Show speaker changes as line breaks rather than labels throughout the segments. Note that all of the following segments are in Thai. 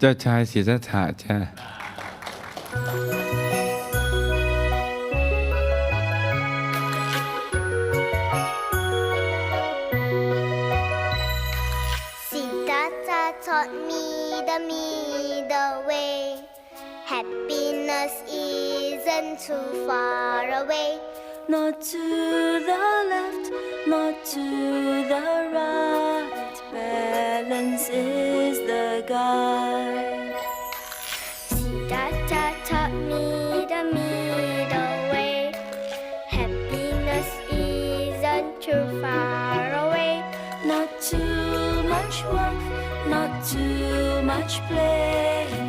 เจ้าชายศิทธัตถะจ้า
Siddhartha taught me the middle way. Happiness isn't too far away.
Not to the left, not to the right. Balance is not too much play.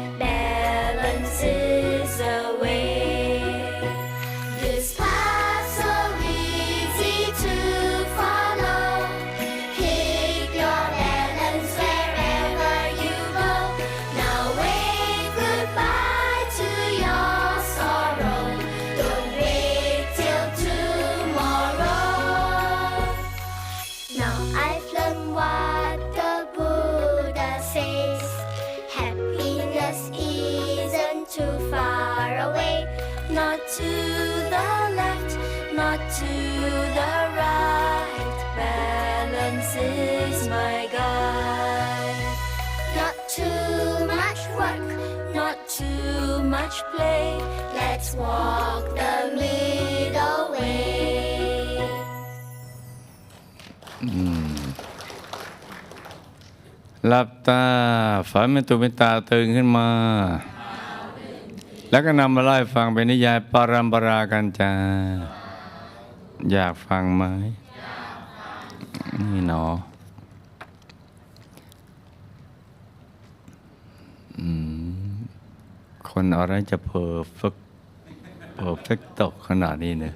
To the
right. Balance is my guide.
Not too much work.
Not too much play.
Let's walk the middle way.
หลับตา ฝันเป็นตุเป็นตาตื่นขึ้นมา แล้วก็นำมาไล่าให้ฟังเป็นนิยายปารัมปรากันจ้า อยากฟังไหมนี่หนออืมคนอะไรจะเพอเฟกเพอเฟกตกขนาดนี้เนี่ย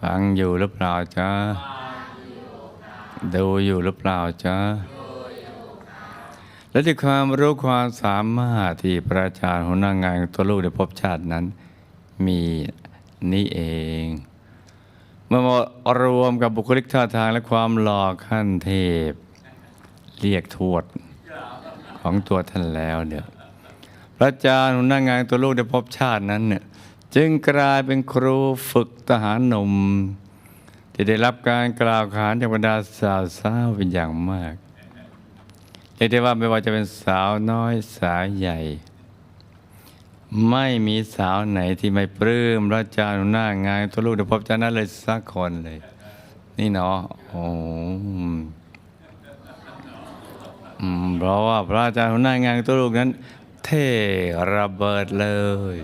ฟังอยู่หรือเปล่าจ้าดูอยู่หรือเปล่าจ๊ะและที่ความรู้ความสามารถที่ประชาชนหัวหน้างานตัวลูกในภพชาตินั้น มี นี่เอง เมื่อมารวมกับบุคลิกท่าทางและความหล่อขั้นเทพ เรียกทวดของตัวท่านแล้วเนี่ยพระอาจารย์หัวหน้างานตัวลูกในภพชาตินั้นเนี่ยจึงกลายเป็นครูฝึกทหารหนุ่มที่ได้รับการกล่าวขานจากบรรดาสาวสาวเป็นอย่างมากเรียกได้ว่าไม่ว่าจะเป็นสาวน้อยสาวใหญ่ ไม่มีสาวไหนที่ไม่ปลื้มพระอาจารย์หน้างานตัวลูกเดพบจานั้นเลยสักคนเลย นี่เนาะโอ้เพราะว่าพระอาจารย์หัวหน้างานตัวลูกนั้น เท่ระเบิดเลย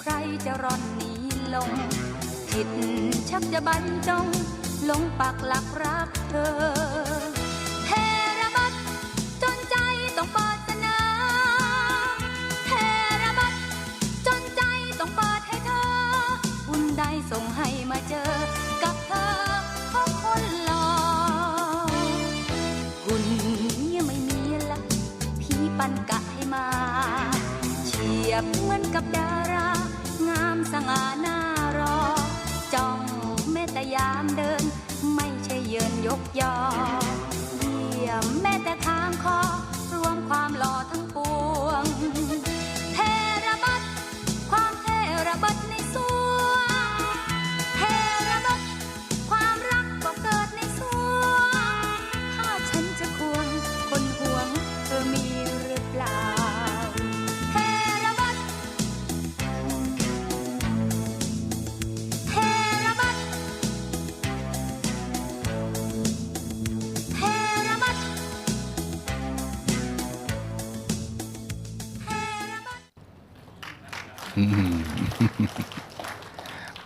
ใครจะร่อนหนีลงผิดชักจะบันจงลงปักหลักรักเธอ หน้ารอ จ้องแม้แต่ยามเดิน ไม่ใช่เยินยกยอ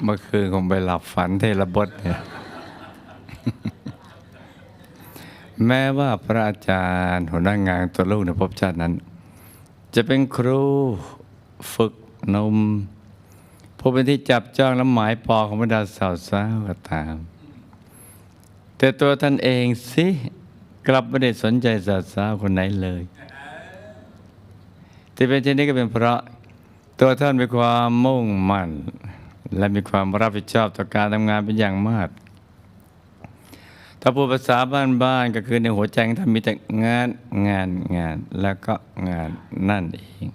มื่อคืนคง
ไปหลับฝันเทระบดเนี่ยแม้ว่าพระอาจารย์หัวหน้างานตัวลูกในภพชาตินั้น จะเป็นครูฝึกนมผู้เป็นที่จับจ้องและหมายปองของบรรดาสาวสาวก็ตาม แต่ตัวท่านเองสิกลับไม่ได้สนใจสาวสาวคนไหนเลยที่เป็นเช่นนี้ก็เป็นเพราะตัวท่านมีความมุ่งมั่น และมีความรับผิดชอบต่อการทำงานเป็นอย่างมาก ถ้าพูดภาษาบ้านๆก็คือในหัวใจท่านมีแต่งานงานงานแล้วก็งานนั่นเอง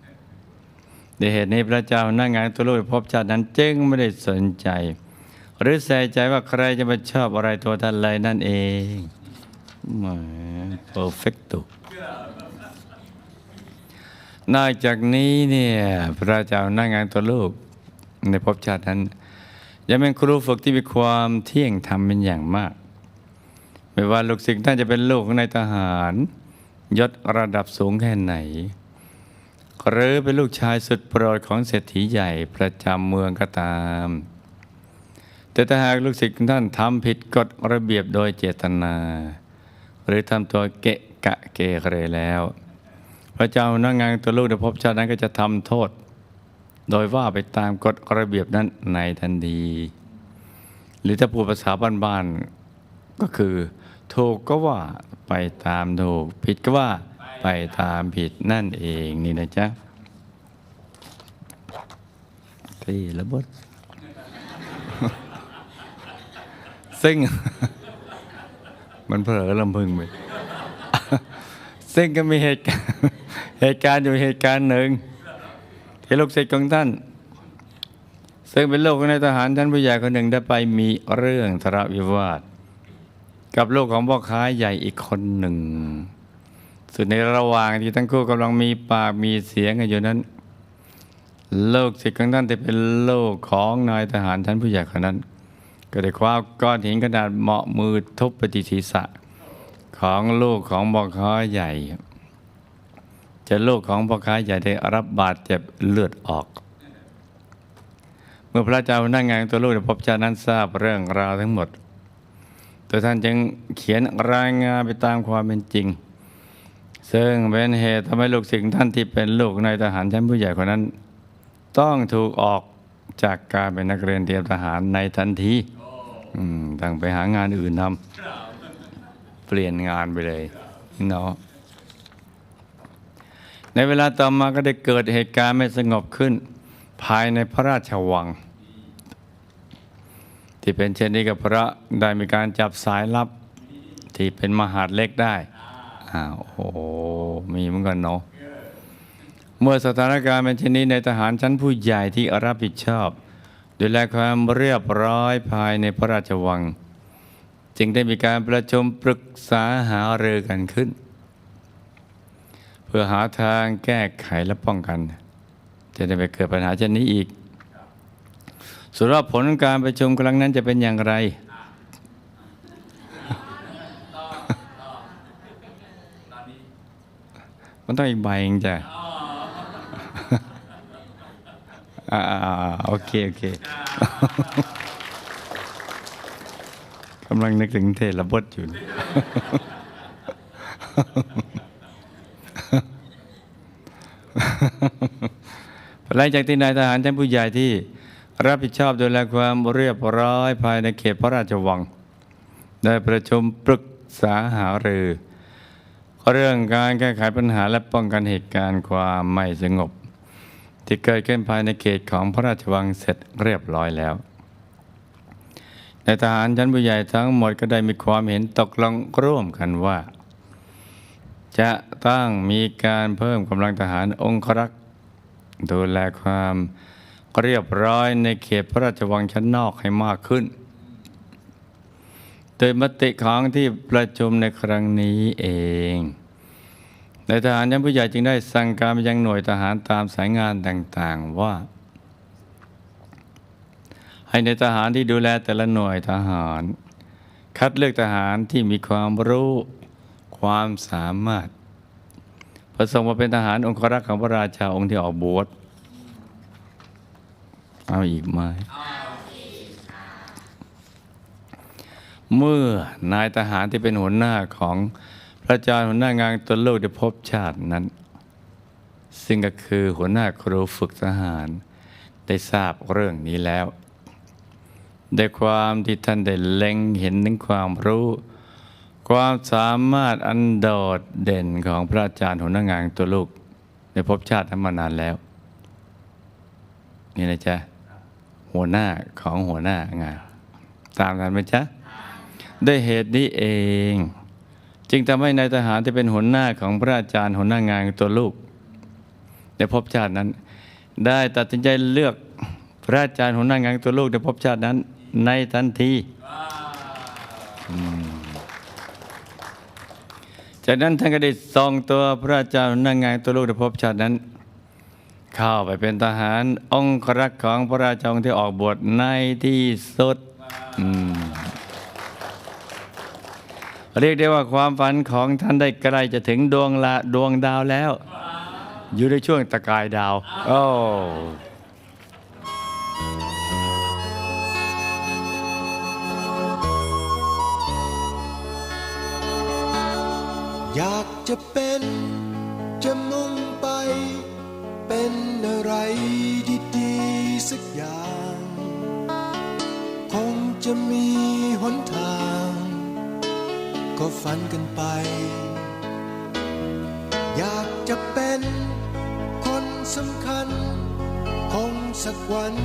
ด้วยเหตุนี้พระเจ้าหน้างานตัวโลกภพชาตินั้น จึงไม่ได้สนใจ หรือใส่ใจว่าใครจะมาชอบอะไรตัวท่านเลยนั่นเองแหม perfecto นอกจากนี้เนี่ยพระเจ้าหน้างานตัวลูก ในภพชาตินั้น ยังเป็นครูฝึกที่มีความเที่ยงธรรมเป็นอย่างมาก ไม่ว่าลูกศิษย์ท่านจะเป็นลูกของนายทหาร ยศระดับสูงแค่ไหน หรือเป็นลูกชายสุดโปรดของเศรษฐีใหญ่ประจำเมืองก็ตาม แต่ถ้าหากลูกศิษย์ท่านทำผิดกฎระเบียบโดยเจตนา หรือทำตัวเกะกะเกเรแล้วพระเจ้าหน้างานตัวลูกในภพชาตินั้นก็จะทำโทษ โดยว่าไปตามกฎระเบียบนั้นในทันที หรือถ้าพูดภาษาบ้านๆก็คือ ถูกก็ว่าไปตามถูก ผิดก็ว่าไปตามผิดนั่นเองนี่นะจ๊ะที่ระเบิดซึ่ง มันเผลอลำพึงไปซึ่งก็มีเหตุการณ์เหตุการณ์อยู่เหตุการณ์หนึ่ง ที่ลูกศิษย์ของท่าน ซึ่งเป็นลูกของนายทหารท่านผู้ใหญ่คนหนึ่งได้ไปมีเรื่องทะเลาะวิวาท กับลูกของพ่อค้าใหญ่อีกคนหนึ่งส่วนในระหว่างที่ทั้งคู่กำลังมีปากมีเสียงกันอยู่นั้นลูกศิษย์ของท่านที่เป็นลูกของนายทหารท่านผู้ใหญ่คนนั้น ก็ได้คว้าก้อนหินขนาดเหมาะมือทุบไปที่ศีรษะของลูกของพ่อค้าใหญ่ จะลูกของพ่อค้าใหญ่ได้รับบาดเจ็บเลือดออก เมื่อพระเจ้านั่งงานตัวลูกได้พบเจ้านั้นทราบเรื่องราวทั้งหมด ตัวท่านจึงเขียนรายงานไปตามความเป็นจริง ซึ่งเป็นเหตุทำให้ลูกศิษย์ท่านที่เป็นลูกในายทหารชั้นผู้ใหญ่คนนั้น ต้องถูกออกจากการเป็นนักเรียนเตรียมทหารในทันทีต้องไปหางานอื่นทำเปลี่ยนงานไปเลยเนาะ ในเวลาต่อมาก็ได้เกิดเหตุการณ์ไม่สงบขึ้น ภายในพระราชวัง ที่เป็นเช่นนี้ก็เพระได้มีการจับสายลับ ที่เป็นมหาดเล็กได้อ้าวโอ้โมีเหมือนกันเนาะเมื่อสถานการณ์เป็นเช่นนี้ในทหารชั้นผู้ใหญ่ที่รับผิดชอบ ดูแลความเรียบร้อยภายในพระราชวัง จึงได้มีการประชุมปรึกษาหารือกันขึ้น พื่อหาทางแก้ไขและป้องกัน จะได้ไม่เกิดปัญหาเช่นนี้อีกส่วนว่าผลการประชุมครั้งนั้นจะเป็นอย่างไร มันต้องอีกใบเองจ้ะอ่าโอเค โอเคกำลังนึกถึงเทระบดอยู่ หลังจากที่นายทหารชั้นผู้ใหญ่ที่รับผิดชอบดูแลความเรียบร้อยภายในเขตพระราชวัง ได้ประชุมปรึกษาหารือ เรื่องการแก้ไขปัญหาและป้องกันเหตุการณ์ความไม่สงบ ที่เกิดขึ้นภายในเขตของพระราชวังเสร็จเรียบร้อยแล้วในายทหารชั้นผู้ใหญ่ทั้งหมดก็ได้มีความเห็นตกลงร่วมกันว่า จะต้องมีการเพิ่มกำลังทหารองครักษ์ ดูแลความเรียบร้อยในเขตพระราชวังชั้นนอกให้มากขึ้น โดยมติของที่ประชุมในครั้งนี้เอง ในทหารชั้นผู้ใหญ่จึงได้สั่งการไปยังหน่วยทหารตามสายงานต่างๆว่า ให้ในทหารที่ดูแลแต่ละหน่วยทหาร คัดเลือกทหารที่มีความรู้ ความสามารถ ประสงมาเป็นทหารองครักษ์ของพระราชาองค์ที่ออกบวชเอาอีกไหมเมื่อนายทหารที่เป็นหัวหน้าของพระเจ้าหัวหน้างานตัวโลกได้พบชาตินั้น ซึ่งก็คือหัวหน้าครูฝึกทหาร ได้ทราบเรื่องนี้แล้วด้วยความที่ท่านได้เล็งเห็นถึงความรู้ ความสามารถอันโดดเด่นของพระอาจารย์หัวหน้างานตัวลูก ในภพชาตินั้นมานานแล้ว นี่นะจ๊ะ หัวหน้าของหัวหน้างาน ตามกันไหมจ๊ะ ด้วยเหตุนี้เอง จึงทำให้นายทหารที่เป็นหัวหน้าของพระอาจารย์หัวหน้างานตัวลูก ในภพชาตินั้น ได้ตัดสินใจเลือกพระอาจารย์หัวหน้างานตัวลูกในภพชาตินั้น ในทันที จากนั้นท่านก็ได้ส่งตัวพระอาจารย์หัวหน้างานตัวลูกในภพชาตินั้น เข้าไปเป็นทหารองครักษ์ของพระราชาองค์ที่ออกบวชในที่สุดเรียกได้ว่าความฝันของท่านได้ใกล้จะถึงดวงละดวงดาวแล้ว อยู่ในช่วงตะกายดาว โอ้
จะเป็น จะมุ่งไป เป็นอะไรดีๆสักอย่าง คงจะมีหนทาง ก็ฝันกันไป อยากจะเป็นคนสำคัญ คงสักวัน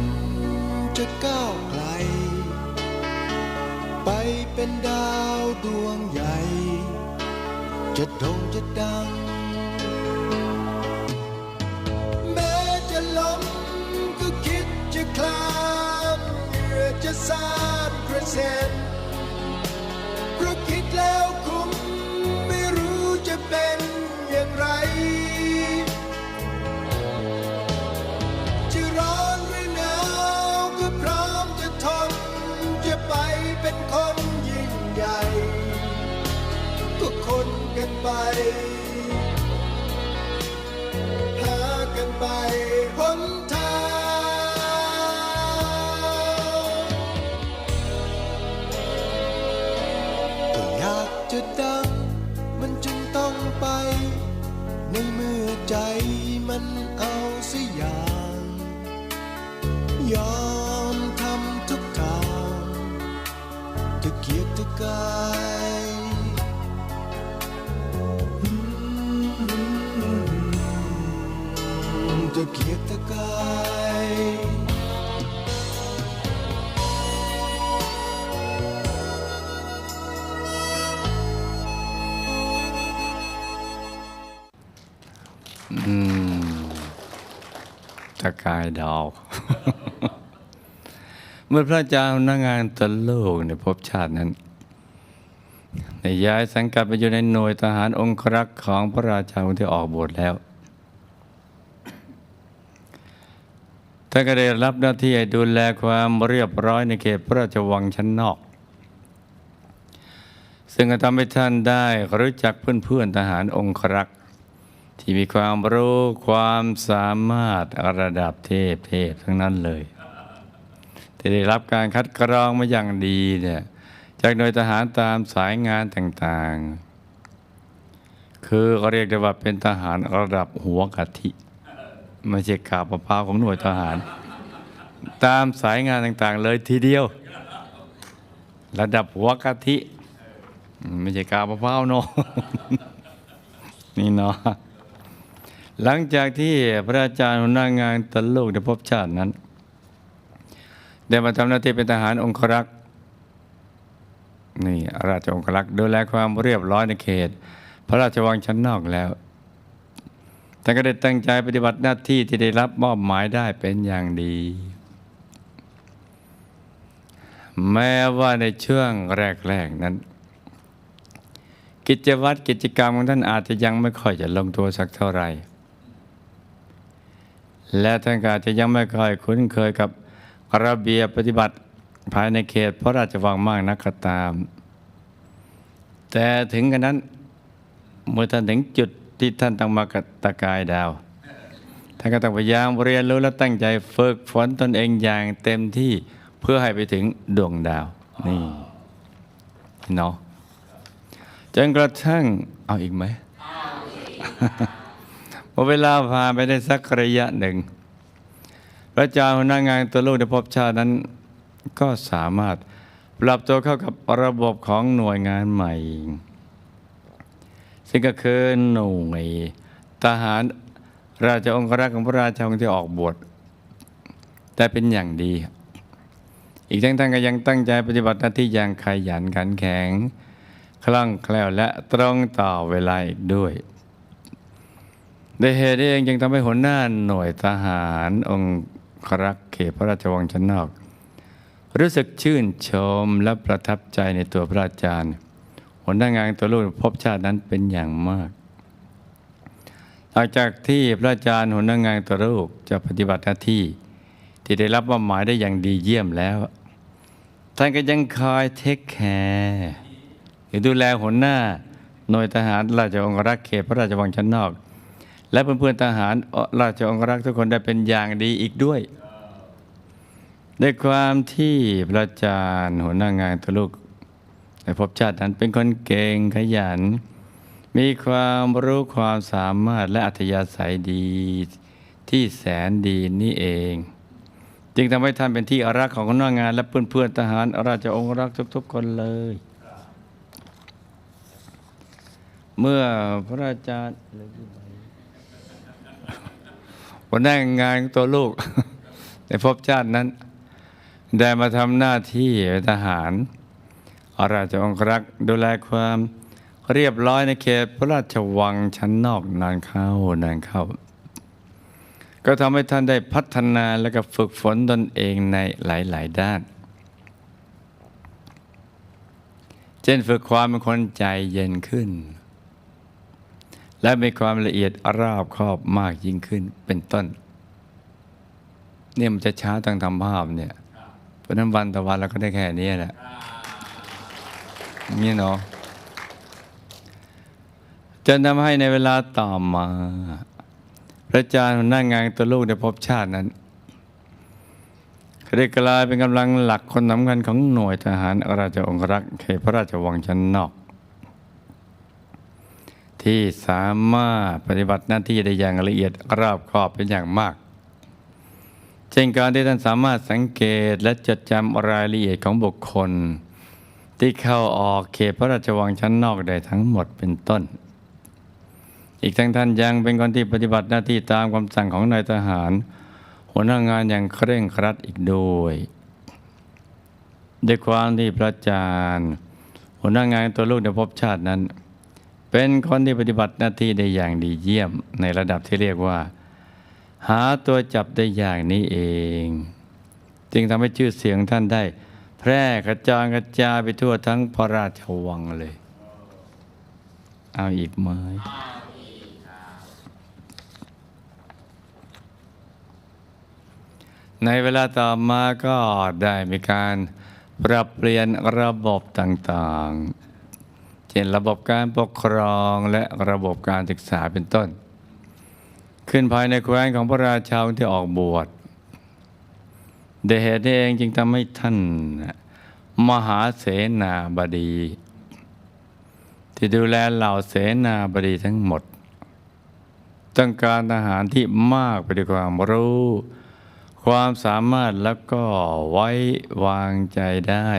จะก้าวไกล ไปเป็นดาวดวงใหญ่ โด่งจะดัง แม้จะล้มก็คิดจะคลานเหงื่อจะสานกระเซ็นเพราะคิดแล้ว ตะเกียกตะกายอืมตะ เมื่
อพระอาจาหน้างานตะโลกในภพชาตินั้นได้ย้ายสังกัดไปอยู่ในหน่วยทหารองครักษ์ของพระราชาองค์ที่ออกบวชแล้วท่านก็ได้รับหน้าที่ให้ดูแลความเรียบร้อยในเขตพระราชวังชั้นนอก ซึ่งก็ทำให้ท่านได้รู้จักเพื่อนๆทหารองครักษ์ที่มีความรู้ความสามารถระดับเทพเทพทั้งนั้นเลย ที่ได้รับการคัดกรองมาอย่างดีเนี่ยจากหน่วยทหารตามสายงานต่างๆ คือเขาเรียกได้ว่าเป็นทหารระดับหัวกะทิไม่ใช่กาบมะพร้าวของหน่วยทหาร ตามสายงานต่างๆ เลยทีเดียว ระดับหัวกะทิไม่ใช่กาบมะพร้าวเนาะนี่เนาะหลังจากที่พระอาจารย์หัวหน้างานตะลกในภพบชาตินั้น ได้มาทำหน้าที่เป็นทหารองครักษ์นี่ราชองครักษ์ดูแลความเรียบร้อยในเขต พระราชวังชั้นนอกแล้วแต่ก็ได้ตั้งใจปฏิบัติหน้าที่ที่ได้รับมอบหมายได้เป็นอย่างดี แม้ว่าในช่วงแรกๆนั้น กิจวัตรกิจกรรมของท่านอาจจะยังไม่ค่อยจะลงตัวสักเท่าไหร่ และท่านก็อาจจะยังไม่ค่อยคุ้นเคยกับ ระเบียบปฏิบัติภายในเขตพระราชวังมากนักก็ตาม แต่ถึงกันนั้นเมื่อท่านถึงจุดที่ท่านต้องมากระตะกายดาว ท่านก็ต้องพยายามเรียนรู้และตั้งใจฝึกฝนตนเองอย่างเต็มที่เพื่อให้ไปถึงดวงดาวนี่เนาะจนกระทั่งเอาอีกไหมพอเวลาผ่านไปได้สักระยะหนึ่ง พระจารย์หัวหน้างานตัวลูกในภพชาตินั้น ก็สามารถปรับตัวเข้ากับระบบของหน่วยงานใหม่ ซึ่งก็คือหน่วยทหารราชองครักษ์ของพระราชาที่ออกบวชแต่เป็นอย่างดี อีกทั้งท่านก็ยังตั้งใจปฏิบัติหน้าที่อย่างขยันขันแข็ง คล่องแคล่วและตรงต่อเวลาอีกด้วยโดยเหตุนี้เองจึงทำให้หัวหน้าหน่วยทหารองค รักเขตพระราชวังชั้นนอก รู้สึกชื่นชมและประทับใจในตัวพระอาจารย์หัวหน้างานตัวลูกพบชาตินั้นเป็นอย่างมากหลังจากที่พระอาจารย์หัวหน้างานตัวลูกจะปฏิบัติหน้าที่ ที่ได้รับมอบหมายได้อย่างดีเยี่ยมแล้ว ท่านก็ยังคอยเทคแคร์หรือดูแลหัวหน้าหน่วยทหารราชองครักษ์เขตพระราชวังชั้นนอก และเพื่อนๆทหารราชองครักษ์ทุกคนได้เป็นอย่างดีอีกด้วยด้วยความที่พระอาจารย์หัวหน้างานตัวลูกในภพชาตินั้นเป็นคนเก่งขยัน มีความรู้ความสามารถและอัธยาศัยดีที่แสนดีนี่เอง จึงทำให้ท่านเป็นที่อารักของหัวหน้างานและเพื่อนๆทหารราชองครักษ์ทุกๆคนเลย เมื่อพระอาจารย์ หัวหน้างานตัวลูก ในภพชาตินั้น ได้มาทำหน้าที่ทหารอาราชองครักษ์ดูแลความเรียบร้อยในเขตพระราชวังชั้นนอกนานเข้านานเข้า ก็ทำให้ท่านได้พัฒนาและก็ฝึกฝนตนเองในหลาย ๆ ด้าน เช่นฝึกความเป็นคนใจเย็นขึ้น และมีความละเอียดรอบครอบมากยิ่งขึ้นเป็นต้น เนี่ยมันจะช้าทางทำภาพเนี่ย เพราะนั้นวันต่อวันเราก็ได้แค่นี้แหละนี่เนาะจนทำให้ในเวลาต่อมา พระอาจารย์หัวหน้างานตัวลูกในภพชาตินั้นก็ได้กลายเป็นกำลังหลักคนสำคัญของหน่วยทหารราชองครักษ์เขตพระราชวังชั้นนอก ที่สามารถปฏิบัติหน้าที่ได้อย่างละเอียดรอบคอบเป็นอย่างมาก เช่นการที่ท่านสามารถสังเกตและจดจำรายละเอียดของบุคคล ที่เข้าออกเขตพระราชวังชั้นนอกได้ทั้งหมดเป็นต้น อีกทั้งท่านยังเป็นคนที่ปฏิบัติหน้าที่ตามคำสั่งของนายทหาร หัวหน้างานอย่างเคร่งครัดอีกด้วยด้วยความที่พระอาจารย์ หัวหน้างานตัวลูกในภพชาตินั้น เป็นคนที่ปฏิบัติหน้าที่ได้อย่างดีเยี่ยมในระดับที่เรียกว่า หาตัวจับได้อย่างนี้เอง จึงทำให้ชื่อเสียงท่านได้ แพร่กระจายกระจายไปทั่วทั้งพระราชวังเลย เอาอีกไหมในเวลาต่อมาก็ได้มีการปรับเปลี่ยนระบบต่างๆ ช่นระบบการปกครองและระบบการศึกษาเป็นต้น ขึ้นภายในแคว้นของพระราชาที่ออกบวชเดเหตุนี้เองจึงทำให้ท่าน มหาเสนาบดี ที่ดูแลเหล่าเสนาบดีทั้งหมด ต้องการทหารที่มากไปด้วยความรู้ ความสามารถแล้วก็ไว้วางใจได้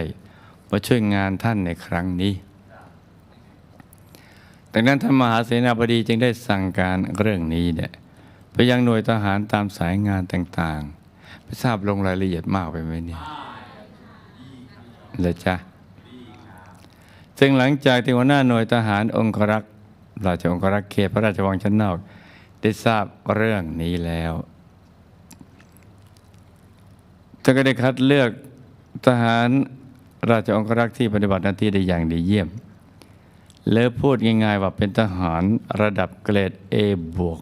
มาช่วยงานท่านในครั้งนี้ ดังนั้นท่านมหาเสนาบดีจึงได้สั่งการเรื่องนี้เนี่ยไปยังหน่วยทหารตามสายงานต่างๆ ไปทราบลงรายละเอียดมากไปไหมเนี่ยเลยจ้ะซึ่งหลังจากที่หัวหน้าหน่วยทหารองครักษ์ราชองครักษ์เขตพระราชวังชั้นนอก ได้ทราบเรื่องนี้แล้วท่านก็ได้คัดเลือกทหารราชองครักษ์ที่ปฏิบัติหน้าที่ได้อย่างดีเยี่ยม แล้วพูดง่ายๆว่าเป็นทหารระดับเกรด A บวก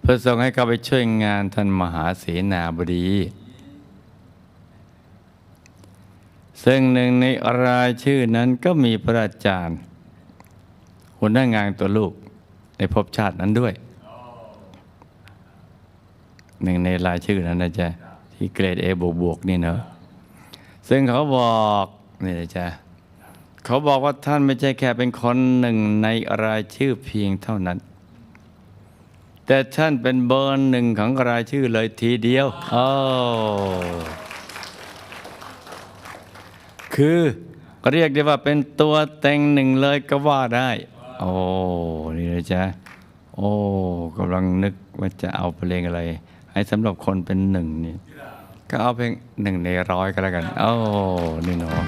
เพื่อส่งให้เขาไปช่วยงานท่านมหาเสนาบดี ซึ่งหนึ่งในรายชื่อนั้นก็มีพระอาจารย์หัวหน้างานตัวลูกในภพชาตินั้นด้วย หนึ่งในรายชื่อนั้นนะจ๊ะที่เกรด A บวกบวกๆนี่เนอะซึ่งเขาบอกนี่นะจ๊ะ เขาบอกว่าท่านไม่ใช่แค่เป็นคนหนึ่งในรายชื่อเพียงเท่านั้น แต่ท่านเป็นเบอร์หนึ่งของรายชื่อเลยทีเดียวโอ้คือเรียกได้ว่าเป็นตัวเต็งหนึ่งเลยก็ว่าได้ โอ้นี่เลยจ้ะโอ้กำลังนึกว่าจะเอาเพลงอะไร ให้สำหรับคนเป็นหนึ่งนี่ก็เอาเพลงหนึ่งในร้อยก็แล้วกัน โอ้นี่หนู
รั